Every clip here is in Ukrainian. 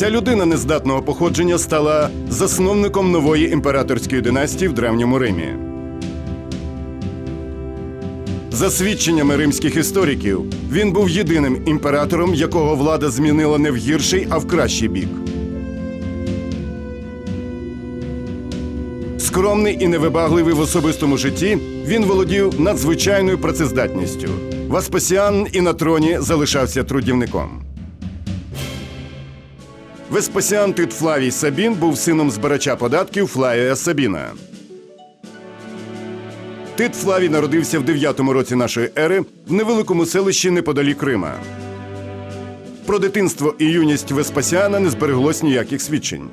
Ця людина нездатного походження стала засновником нової імператорської династії в Древньому Римі. За свідченнями римських істориків, він був єдиним імператором, якого влада змінила не в гірший, а в кращий бік. Скромний і невибагливий в особистому житті, він володів надзвичайною працездатністю. Васпасіан і на троні залишався трудівником. Веспасіан Тит Флавій Сабін був сином збирача податків Флавія Сабіна. Тит Флавій народився в 9 році нашої ери в невеликому селищі неподалік Рима. Про дитинство і юність Веспасіана не збереглось ніяких свідчень.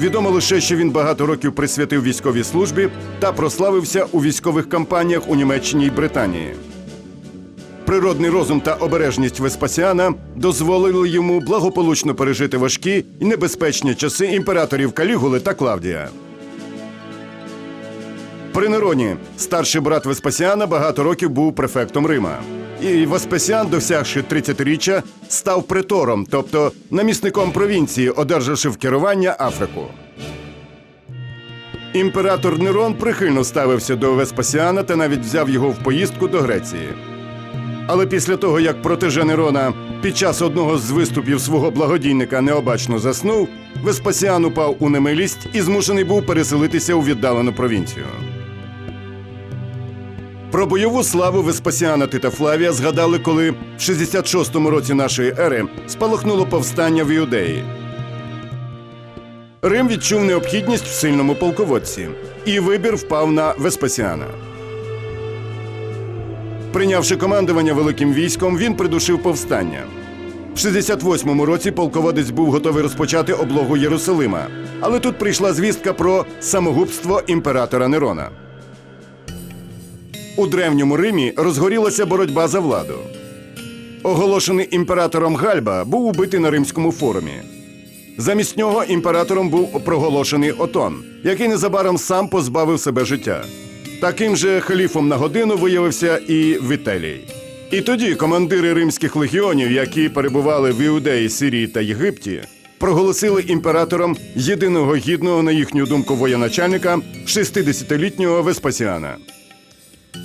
Відомо лише, що він багато років присвятив військовій службі та прославився у військових кампаніях у Німеччині й Британії. Природний розум та обережність Веспасіана дозволили йому благополучно пережити важкі і небезпечні часи імператорів Калігули та Клавдія. При Нероні старший брат Веспасіана багато років був префектом Рима. І Веспасіан, досягши 30-річчя, став претором, тобто намісником провінції, одержавши в керування Африку. Імператор Нерон прихильно ставився до Веспасіана та навіть взяв його в поїздку до Греції. Але після того, як протеже Нерона під час одного з виступів свого благодійника необачно заснув, Веспасіан упав у немилість і змушений був переселитися у віддалену провінцію. Про бойову славу Веспасіана Тита Флавія згадали, коли в 66-му році нашої ери спалахнуло повстання в Іудеї. Рим відчув необхідність в сильному полководці, і вибір впав на Веспасіана. Прийнявши командування великим військом, він придушив повстання. В 68-му році полководець був готовий розпочати облогу Єрусалима, але тут прийшла звістка про самогубство імператора Нерона. У древньому Римі розгорілася боротьба за владу. Оголошений імператором Гальба був убитий на римському форумі. Замість нього імператором був проголошений Отон, який незабаром сам позбавив себе життя. Таким же халіфом на годину виявився і Вітелій. І тоді командири римських легіонів, які перебували в Іудеї, Сирії та Єгипті, проголосили імператором єдиного гідного, на їхню думку, воєначальника 60-літнього Веспасіана.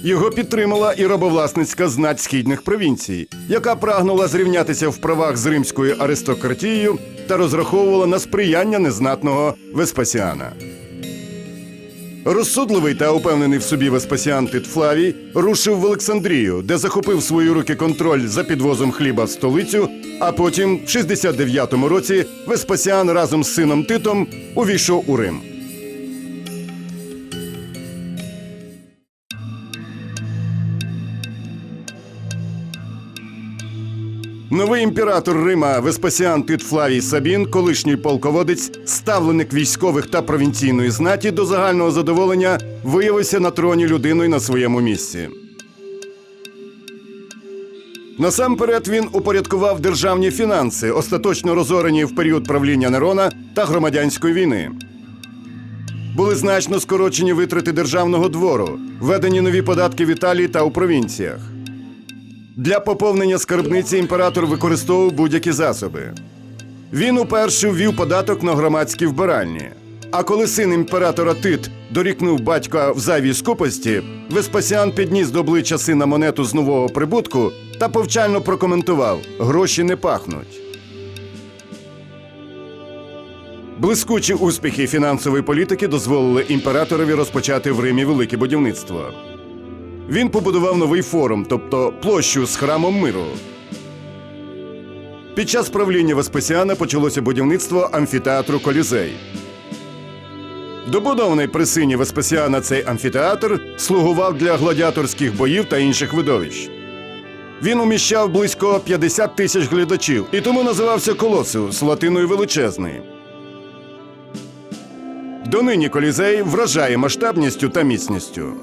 Його підтримала і рабовласницька знать східних провінцій, яка прагнула зрівнятися в правах з римською аристократією та розраховувала на сприяння незнатного Веспасіана. Розсудливий та упевнений в собі Веспасіан Тит Флавій рушив в Олександрію, де захопив свої руки контроль за підвозом хліба в столицю. А потім, в 69-му році, Веспасіан разом з сином Титом увійшов у Рим. Новий імператор Рима Веспасіан Тит Флавій Сабін, колишній полководець, ставленик військових та провінційної знаті до загального задоволення, виявився на троні людиною на своєму місці. Насамперед він упорядкував державні фінанси, остаточно розорені в період правління Нерона та громадянської війни. Були значно скорочені витрати державного двору, введені нові податки в Італії та у провінціях. Для поповнення скарбниці імператор використовував будь-які засоби. Він уперше ввів податок на громадські вбиральні. А коли син імператора Тит дорікнув батька в зайвій скупості, Веспасіан підніс до обличчя сина монету з нового прибутку та повчально прокоментував: гроші не пахнуть. Блискучі успіхи фінансової політики дозволили імператорові розпочати в Римі велике будівництво. Він побудував новий форум, тобто площу з храмом миру. Під час правління Веспасіана почалося будівництво амфітеатру Колізей. Добудований при сині Веспасіана цей амфітеатр слугував для гладіаторських боїв та інших видовищ. Він уміщав близько 50 тисяч глядачів і тому називався Колосеус латиною величезний. Донині колізей вражає масштабністю та міцністю.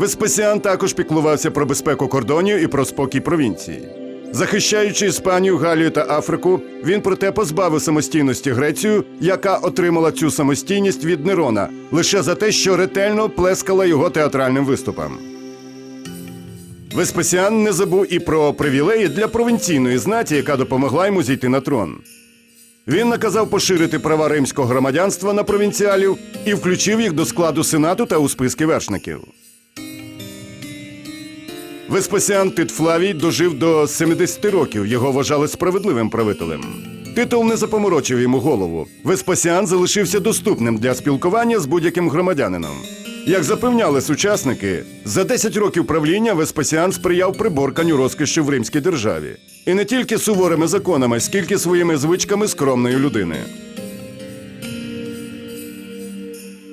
Веспасіан також піклувався про безпеку кордонів і про спокій провінції. Захищаючи Іспанію, Галію та Африку, він проте позбавив самостійності Грецію, яка отримала цю самостійність від Нерона лише за те, що ретельно плескала його театральним виступам. Веспасіан не забув і про привілеї для провінційної знаті, яка допомогла йому зійти на трон. Він наказав поширити права римського громадянства на провінціалів і включив їх до складу сенату та у списки вершників. Веспасіан Тит Флавій дожив до 70 років. Його вважали справедливим правителем. Титул не запоморочив йому голову. Веспасіан залишився доступним для спілкування з будь-яким громадянином. Як запевняли сучасники, за 10 років правління Веспасіан сприяв приборканню розкошів в римській державі. І не тільки суворими законами, скільки своїми звичками скромної людини.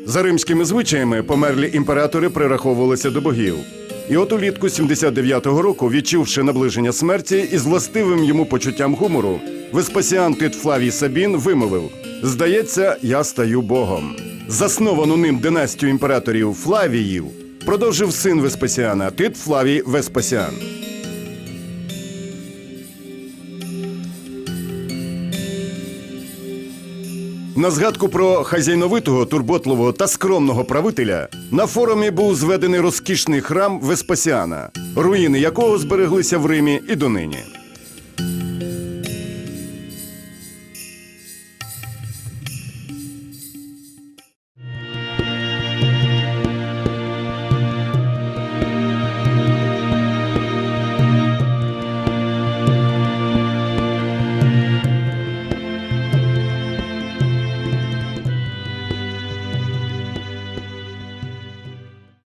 За римськими звичаями померлі імператори прираховувалися до богів. І от улітку 79-го року, відчувши наближення смерті і з властивим йому почуттям гумору, Веспасіан Тит Флавій Сабін вимовив: Здається, я стаю богом. Засновану ним династію імператорів Флавіїв продовжив син Веспасіана Тит Флавій Веспасіан. На згадку про хазяйновитого, турботливого та скромного правителя на форумі був зведений розкішний храм Веспасіана, руїни якого збереглися в Римі і донині.